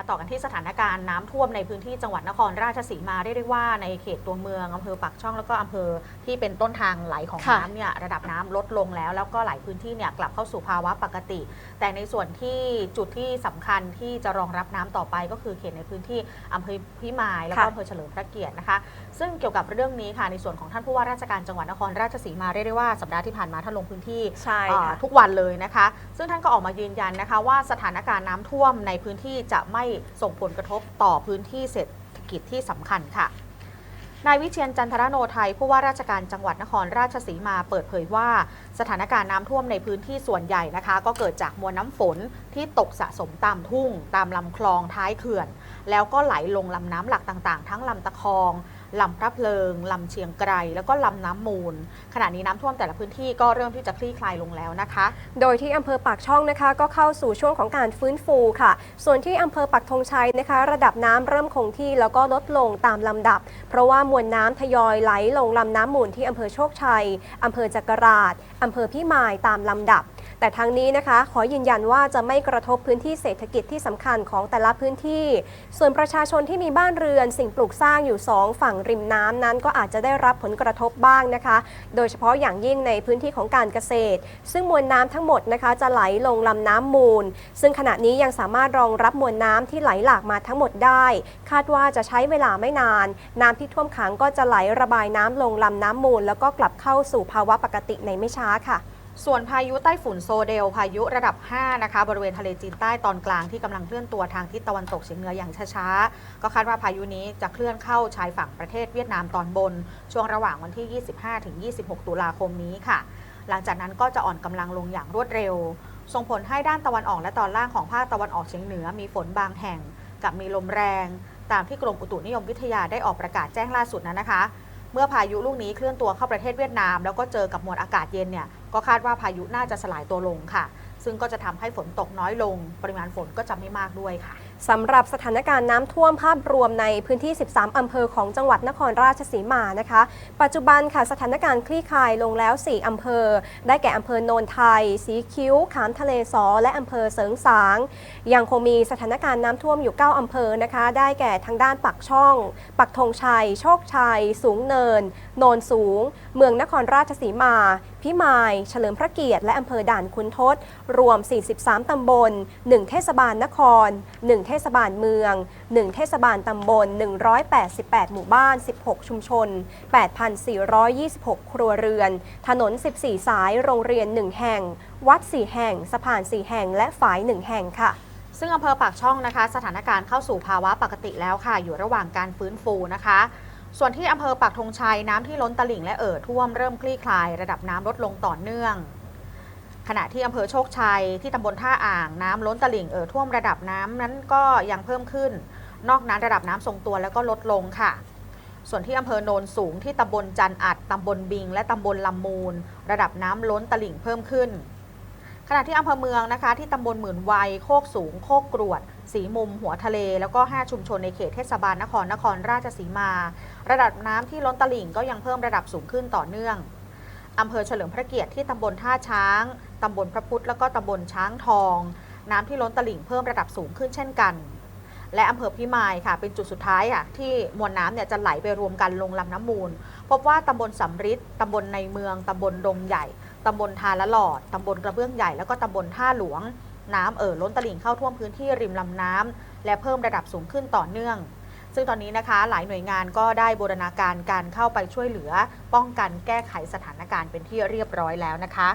มาต่อกันที่สถานการณ์น้ำท่วมในพื้นที่จังหวัดนครราชสีมาเรียกได้ว่าในเขตตัวเมืองอำเภอปากช่องแล้วก็อำเภอที่เป็นต้นทางไหลของค่ะน้ำเนี่ยระดับน้ำลดลงแล้ว แล้วก็หลายพื้นที่เนี่ยกลับเข้าสู่ภาวะปกติ แต่ในส่วนที่จุดที่สำคัญที่จะรองรับน้ำต่อไปก็คือเขตในพื้นที่อำเภอพิมายแล้วก็ค่ะอำเภอเฉลิมพระเกียรตินะคะ ซึ่งเกี่ยวกับเรื่องนี้ค่ะในส่วนของท่านผู้ว่าราชการจังหวัดนครราชสีมาเรียกได้ว่าสัปดาห์ที่ผ่านมาท่านลงพื้นที่ใช่อ่าค่ะทุกวันเลยนะคะ ซึ่งท่านก็ออกมายืนยันนะคะ ว่าสถานการณ์น้ำท่วมในพื้นที่จะไม่ส่งผลกระทบต่อพื้นที่เศรษฐกิจที่สำคัญค่ะนายวิเชียนจันทรโนไทยผู้ว่าราชการจังหวัดนครราชสีมาเปิดเผยว่า สถานการณ์น้ำท่วมในพื้นที่ส่วนใหญ่นะคะ ก็เกิดจากมวลน้ำฝนที่ตกสะสมตามทุ่ง ตามลำคลองท้ายเขื่อน แล้วก็ไหลลงลำน้ำหลักต่างๆ ทั้งลำตะคอง ลำพระเพลิงลำเชียงไกรแล้วก็ลำน้ำมูล ขณะนี้น้ำท่วมแต่ละพื้นที่ก็เริ่มที่จะคลี่คลายลงแล้วนะคะ โดยที่อำเภอปากช่องนะคะ ก็เข้าสู่ช่วงของการฟื้นฟูค่ะ ส่วนที่อำเภอปักธงชัยนะคะ ระดับน้ำเริ่มคงที่แล้วก็ลดลงตามลำดับ เพราะว่ามวลน้ำทยอยไหลลงลำน้ำมูลที่อำเภอโชคชัยอำเภอจักราชอำเภอพิมายตามลำดับแต่ทางนี้นะคะขอยืนยันว่าจะไม่กระทบพื้นที่เศรษฐกิจที่สำคัญของแต่ละพื้นที่ ส่วนประชาชนที่มีบ้านเรือนสิ่งปลูกสร้างอยู่สองฝั่งริมน้ำนั้นก็อาจจะได้รับผลกระทบบ้างนะคะ โดยเฉพาะอย่างยิ่งในพื้นที่ของการเกษตร ซึ่งมวลน้ำทั้งหมดนะคะจะไหลลงลำน้ำมูล ซึ่งขณะนี้ยังสามารถรองรับมวลน้ำที่ไหลหลากมาทั้งหมดได้ คาดว่าจะใช้เวลาไม่นาน น้ำที่ท่วมขังก็จะไหลระบายน้ำลงลำน้ำมูล แล้วก็กลับเข้าสู่ภาวะปกติในไม่ช้าค่ะ ส่วนพายุไต้ฝุ่นโซเดล พายุระดับ 5 นะคะ บริเวณทะเลจีนใต้ตอนกลางที่กำลังเคลื่อนตัวทางทิศตะวันตกเฉียงเหนืออย่างช้าๆ ก็คาดว่าพายุนี้จะเคลื่อนเข้าชายฝั่งประเทศเวียดนามตอนบน ช่วงระหว่างวันที่ 25ถึง26 ตุลาคมนี้ค่ะ หลังจากนั้นก็จะอ่อนกำลังลงอย่างรวดเร็ว ส่งผลให้ด้านตะวันออกและตอนล่างของภาคตะวันออกเฉียงเหนือมีฝนบางแห่ง กับมีลมแรง ตามที่กรมอุตุนิยมวิทยาได้ออกประกาศแจ้งล่าสุดนั้นนะคะ เมื่อพายุลูกนี้เคลื่อนตัวเข้าประเทศเวียดนาม แล้วก็เจอกับมวลอากาศเย็นเนี่ย ก็คาดว่าพายุน่าจะสลายตัวลงค่ะ ซึ่งก็จะทำให้ฝนตกน้อยลง ปริมาณฝนก็จะไม่มากด้วยค่ะสำหรับสถานการณ์น้ำท่วมภาพรวมในพื้นที่ 13 อำเภอของจังหวัดนครราชสีมานะคะ ปัจจุบันค่ะสถานการณ์คลี่คลายลงแล้ว 4 อำเภอ ได้แก่อำเภอโนนไทย สีคิ้ว ขามทะเลสอ และอำเภอเสริงสาง ยังคงมีสถานการณ์น้ำท่วมอยู่ 9 อำเภอนะคะ ได้แก่ทางด้านปักช่อง ปักธงชัย โชคชัย สูงเนิน โนนสูง เมืองนครราชสีมา พิมาย เฉลิมพระเกียรติ และอำเภอด่านคุณทศ รวม 43 ตำบล 1 เทศบาลนคร 1 เทศบาลเมือง 1 เทศบาลตำบล 188 หมู่บ้าน 16 ชุมชน 8,426 ครัวเรือน ถนน 14 สาย โรงเรียน 1 แห่ง วัด 4 แห่ง สะพาน 4 แห่ง และฝาย 1 แห่งค่ะซึ่งอำเภอปากช่องนะคะ สถานการณ์เข้าสู่ภาวะปกติแล้วค่ะ อยู่ระหว่างการฟื้นฟูนะคะ ส่วนที่อำเภอปากธงชัยน้ำที่ล้นตลิ่งและเอ่อท่วมเริ่มคลี่คลาย ระดับน้ำลดลงต่อเนื่อง ขณะที่อำเภอโชคชัยที่ตำบลท่าอ่างน้ำล้นตลิ่งเอ่อท่วมระดับน้ำนั้นก็ยังเพิ่มขึ้น นอกนั้นระดับน้ำทรงตัวแล้วก็ลดลงค่ะ ส่วนที่อำเภอโนนสูงที่ตำบลจันอัดตำบลบิง และตำบลลำมูล ระดับน้ำล้นตลิ่งเพิ่มขึ้น ขณะที่อำเภอเมืองนะคะ ที่ตำบลหมื่นวัย โคกสูง โคกกรวด สีมุม หัวทะเล แล้วก็ 5 ชุมชนในเขตเทศบาลนครนครราชสีมา ระดับน้ำที่ล้นตลิ่งก็ยังเพิ่มระดับสูงขึ้นต่อเนื่องอำเภอเฉลิมพระเกียรติที่ตำบลท่าช้างตำบลพระพุทธ แล้วก็ตำบลช้างทอง น้ำที่ล้นตลิ่งเพิ่มระดับสูงขึ้นเช่นกัน และอำเภอพิมายค่ะ เป็นจุดสุดท้ายอะที่มวลน้ำเนี่ยจะไหลไปรวมกันลงลำน้ำมูล พบว่าตำบลสำริดตำบลในเมืองตำบลดงใหญ่ ตำบลทาละหลอด ตำบลกระเบื้องใหญ่ แล้วก็ตำบลท่าหลวง น้ำเอ่อล้นตลิ่งเข้าท่วมพื้นที่ริมลำน้ำและเพิ่มระดับสูงขึ้นต่อเนื่อง ซึ่งตอนนี้นะคะหลายหน่วยงานก็ได้บูรณาการการเข้าไปช่วยเหลือ ป้องกันแก้ไขสถานการณ์เป็นที่เรียบร้อยแล้วนะคะ